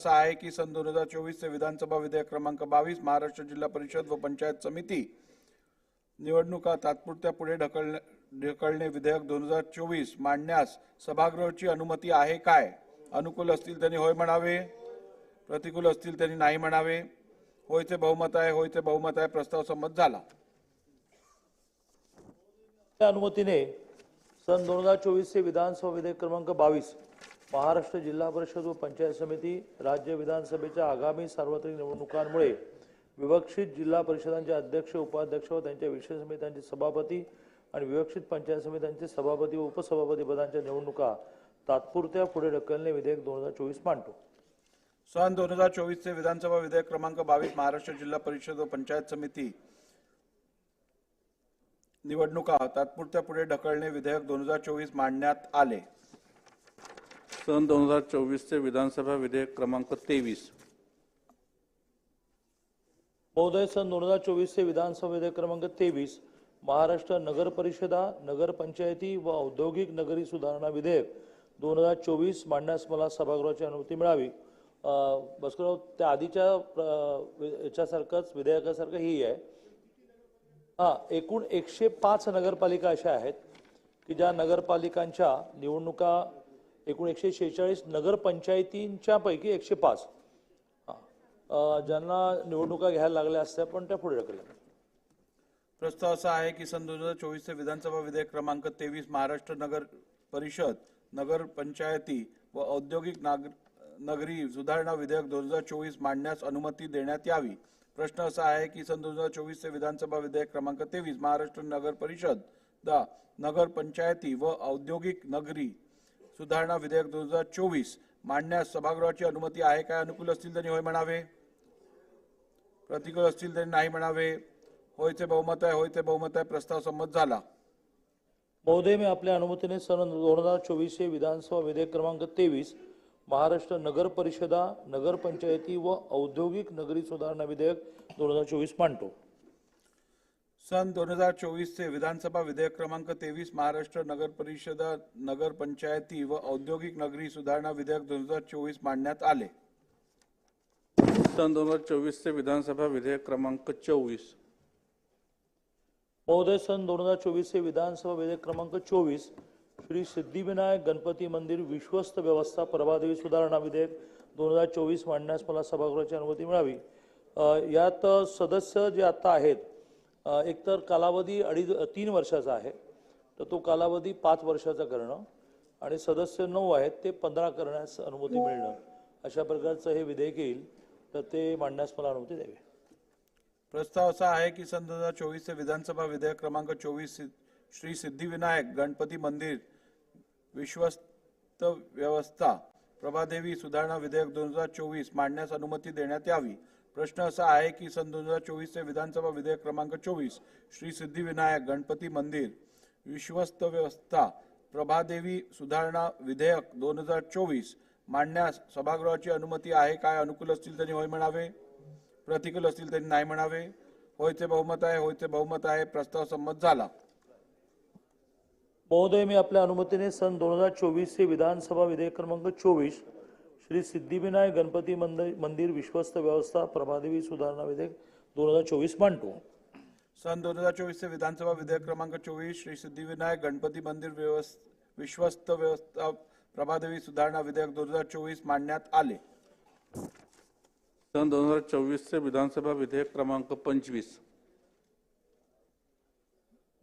असा आहे की सन दोन हजार चोवीसचे विधानसभा विधेयक क्रमांक बावीस महाराष्ट्र जिल्हा परिषद व पंचायत समिती निवडणुका तात्पुरत्या पुढे ढकलणे ढकलणे विधेयक दोन हजार चोवीस मांडण्यास सभागृहाची अनुमती आहे काय? अनुकूल असतील त्यांनी होय म्हणावे. प्रतिकूल असतील त्यांनी नाही म्हणावे. होयचे बहुमत आहे होयचे बहुमत आहे प्रस्ताव संमत झाला. त्या अनुमतीने सन दोन हजार चोवीसचे विधानसभा विधेयक क्रमांक बावीस महाराष्ट्र जिल्हा परिषद व पंचायत समिती राज्य विधानसभेच्या आगामी सार्वत्रिक निवडणुकांमुळे विवक्षित जिल्हा परिषदांचे अध्यक्ष उपाध्यक्ष व त्यांच्या विशेष समित्यांचे सभापती आणि विवक्षित पंचायत समित्यांचे सभापती व उपसभापती पदांच्या निवडणुका तात्पुरत्या पुढे ढकलणे विधेयक दोन हजार चोवीस मांडतो. सन दोन हजार चोवीसचे विधानसभा विधेयक क्रमांक बावीस महाराष्ट्र जिल्हा परिषद व पंचायत समिती निवडणुका तात्पुरत्या पुढे ढकलणे विधेयक दोन हजार चोवीस मांडण्यात आले. सन दोन हजार चोवीसचे विधानसभा विधेयक क्रमांक तेवीस. महोदय सन दोन हजार चोवीसचे विधानसभा विधेयक क्रमांक तेवीस महाराष्ट्र नगर परिषदा नगर पंचायती व औद्योगिक नगरी सुधारणा विधेयक दोन हजार चोवीस मांडण्यास मला सभागृहाची अनुमती मिळावी. बसकराव त्या आधीच्या याच्यासारखंच विधेयकासारखं ही आहे. हां एकूण एकशे पाच नगरपालिका अशा आहेत की ज्या नगरपालिकांच्या निवडणुका एकूण एकशे शेहेचाळीस नगरपंचायतींच्या पैकी एकशे पाच ज्यांना निवडणुका घ्यायला लागल्या असत्या पण त्या पुढे ढकलल्या. प्रस्ताव असा आहे की सन दोन हजार चोवीसचे विधानसभा विधेयक क्रमांक तेवीस महाराष्ट्र नगर परिषद नगर पंचायती व औद्योगिक नाग नगरी सुधारणा विधेयक दोन हजार चोवीस मांडण्यास अनुमती देण्यात यावी. प्रश्न असा आहे की सन दोन हजार चोवीसचे विधानसभा विधेयक क्रमांक तेवीस महाराष्ट्र नगर परिषद दा नगर पंचायती व औद्योगिक नगरी सुधारणा विधेयक दोन हजार चोवीस मांडण्यास सभागृहाची अनुमती आहे काय? अनुकूल असतील त्यांनी होय म्हणावे. प्रतिकूल असतील त्यांनी नाही म्हणावे. होयचे बहुमत आहे होयचे बहुमत आहे प्रस्ताव संमत झाला. महोदय मी आपल्या अनुमतीने सन दोन हजार चोवीसचे विधानसभा विधेयक क्रमांक तेवीस महाराष्ट्र नगर परिषदा नगरपंचायती व औद्योगिक नगरी सुधारणा विधेयक दोन हजार चोवीस मांडतो. सन दोन हजार चोवीसचे विधानसभा विधेयक क्रमांक तेवीस महाराष्ट्र नगर परिषदा नगर पंचायती व औद्योगिक नगरी सुधारणा विधेयक दोन हजार चोवीस मांडण्यात आले. सन दोन हजार चोवीसचे विधानसभा विधेयक क्रमांक चोवीस. महोदय सन दोन हजार चोवीसचे विधानसभा विधेयक क्रमांक चोवीस श्री सिद्धिविनायक गणपती मंदिर विश्वस्त व्यवस्था प्रभादेवी सुधारणा विधेयक दोन हजार चोवीस मांडण्यास मला सभागृहाची अनुमती मिळावी. यात सदस्य जे आता आहेत एकतर कालावधी अडीच तीन वर्षाचा आहे. तर तो कालावधी पाच वर्षाचा करणं आणि सदस्य नऊ आहेत ते पंधरा करण्यास अनुमती मिळणं. अशा प्रकारचं हे विधेयक येईल. तर ते मांडण्यास मला अनुमती द्यावी. प्रस्ताव असा आहे की सन दोन हजार चोवीसचे विधानसभा विधेयक क्रमांक चोवीस श्री सिद्धिविनायक गणपती मंदिर विश्वस्त व्यवस्था प्रभादेवी सुधारणा विधेयक दोन हजार चोवीस मांडण्यास अनुमती देण्यात यावी. प्रश्न असा आहे की सन दोन हजार चोवीसचे विधानसभा विधेयक क्रमांक चोवीस श्री सिद्धिविनायक गणपती मंदिर विश्वस्त व्यवस्था प्रभादेवी सुधारणा विधेयक दोन हजार चोवीस मांडण्यास सभागृहाची अनुमती आहे काय? अनुकूल असतील त्यांनी होय म्हणावे. प्रतिकूल असतील त्यांनी नाही म्हणावे. होयचे बहुमत आहे होयचे बहुमत आहे. प्रस्ताव संमत झाला. महोदय मी आपल्या अनुमतीने सन दोन हजार चोवीसचे विधानसभा विधेयक क्रमांक चोवीस श्री सिद्धिविनायक गणपती मंदिर मंदिर विश्वस्त व्यवस्था प्रभादेवी सुधारणा विधेयक दोन हज़ार चोवीस मांडतो. सन दोन हज़ार चोवीसचे विधानसभा विधेयक क्रमांक चोवीस श्री सिद्धिविनायक गणपती मंदिर विश्वस्त व्यवस्था प्रभादेवी सुधारणा विधेयक दोन हज़ार चोवीस मांडण्यात आले. सन दोन हज़ार चोवीसचे विधानसभा विधेयक क्रमांक पंचवीस.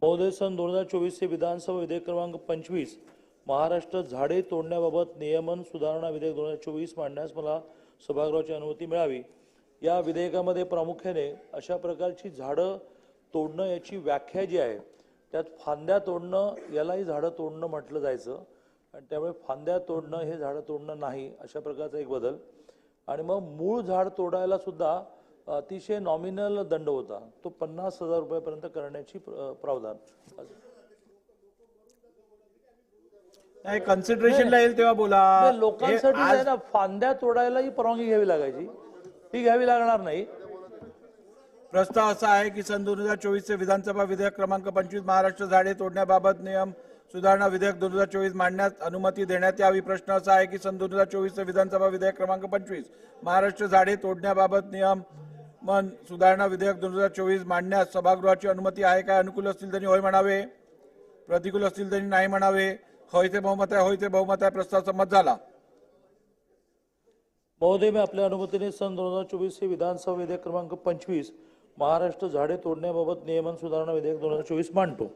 महोदय सन दोन हज़ार चोवीसचे विधानसभा विधेयक क्रमांक पंचवीस महाराष्ट्र झाडे तोडण्याबाबत नियमन सुधारणा विधेयक दोन हजार चोवीस मांडण्यास मला सभागृहाची अनुमती मिळावी. या विधेयकामध्ये प्रामुख्याने अशा प्रकारची झाडं तोडणं याची व्याख्या जी आहे त्यात फांद्या तोडणं यालाही झाडं तोडणं म्हटलं जायचं. आणि त्यामुळे फांद्या तोडणं हे झाडं तोडणं नाही अशा प्रकारचा एक बदल. आणि मग मूळ झाड तोडायला सुद्धा अतिशय नॉमिनल दंड होता. तो पन्नास हजार रुपयापर्यंत करण्याची प्र- प्रावधान. नाही कन्सिडरेशनला येईल तेव्हा बोला. लोकांसाठी हे ना फांद्या तोडायलाही परवानगी घ्यावी लागायची. ती घ्यावी लागणार नाही. प्रस्ताव असा आहे की सन दोन हजार चोवीसचे विधानसभा विधेयक क्रमांक पंचवीस महाराष्ट्र झाडे तोडण्याबाबत नियम सुधारणा विधेयक दोन हजार चोवीस मांडण्यास अनुमती देण्यात यावी. प्रश्न असा आहे की सन दोन हजार चोवीसचे विधानसभा विधेयक क्रमांक पंचवीस महाराष्ट्र झाडे तोडण्याबाबत नियमन सुधारणा विधेयक दोन हजार चोवीस मांडण्यास सभागृहाची अनुमती आहे काय? अनुकूल असतील त्यांनी होय म्हणावे. प्रतिकूल असतील त्यांनी नाही म्हणावे. होय ते बहुमत आहे होय ते बहुमत आहे प्रस्ताव संमत झाला. महोदय मी आपल्या अनुमतीने सन दोन हजार चोवीस हे विधानसभा विधेयक क्रमांक पंचवीस महाराष्ट्र झाडे तोडण्याबाबत नियमन सुधारणा विधेयक दोन हजार चोवीस मांडतो.